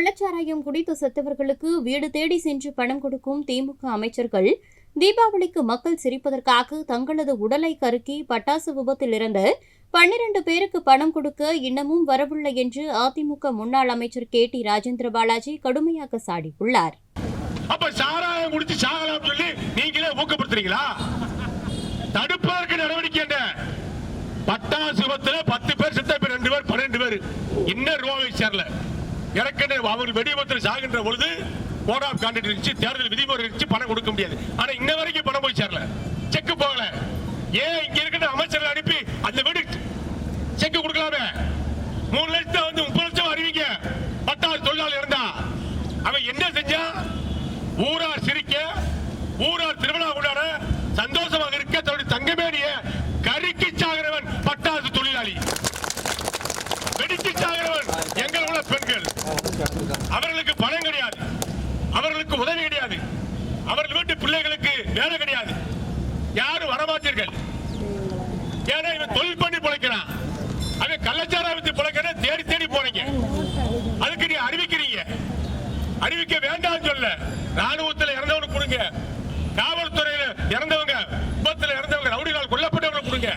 கள்ளச்சாராயம் குடித்து செத்தவர்களுக்கு வீடு தேடி சென்று பணம் கொடுக்கும் திமுக அமைச்சர்கள். தீபாவளிக்கு மக்கள் சிரிப்பதற்காக தங்களது உடலை கருக்கி பட்டாசு விபத்தில் இறந்த பன்னிரண்டு பேருக்கு பணம் கொடுக்க இன்னமும் வரவில்லை என்று அதிமுக முன்னாள் அமைச்சர் கே டி ராஜேந்திர பாலாஜி கடுமையாக சாடியுள்ளார். அப்ப சாராயம் குடிச்சு சாகலாம் சொல்லி நீங்களே ஊக்கப்படுத்துறீங்களா? தடுப்பதற்கு நடவடிக்கை என்ன? பட்டாசு விபத்துல பத்து பேர் செத்த பேர் ரெண்டு பேர் பன்னெண்டு பேர். இன்னும் ரூபாய் சேரல. ஏற்கனவே அவர் வெடி சாகின்ற பொழுது கோட் ஆஃப் கான்டாக்ட் இருந்துச்சு தேர்தல் விதிமுறை இருந்துச்சு பணம் கொடுக்க முடியாது. ஆனா இன்ன வரைக்கும் பணம் போய் சேரல. செக் போகல. ஏன் இங்க இருக்கிற அமைச்சர்கள் அனுப்பி அந்த வீடு செக் கொடுக்கலாமே? மூணு லட்சத்தை வந்து முப்பது லட்சம் அறிவிங்க. பட்டாசு தொழிலாளி இருந்தா. அவன் என்ன செஞ்சா? ஊரார் சிரிக்க பணம் கிடையாது. அவர்களுக்கு உதவி கிடையாது. அவர்கள் வீட்டு பிள்ளைகளுக்கு வேலை கிடையாது. யாரும் வரமாட்டீர்கள். ஏன்னா இவன் தொழில் பண்ணி பிழைக்கிறான். அவன் கள்ளச்சாரம் வச்சு பிழைக்கிற தேடி தேடி போறீங்க. அதுக்கு நீ அறிவிக்கிறீங்க. அறிவிக்க வேண்டாம் சொல்ல. ராணுவத்தில் இறந்தவனுக்கு கொடுங்க. காவல்துறையில இறந்தவங்க விபத்துல இறந்தவங்க ரவுடிகள் கொல்லப்பட்டவங்க கொடுங்க.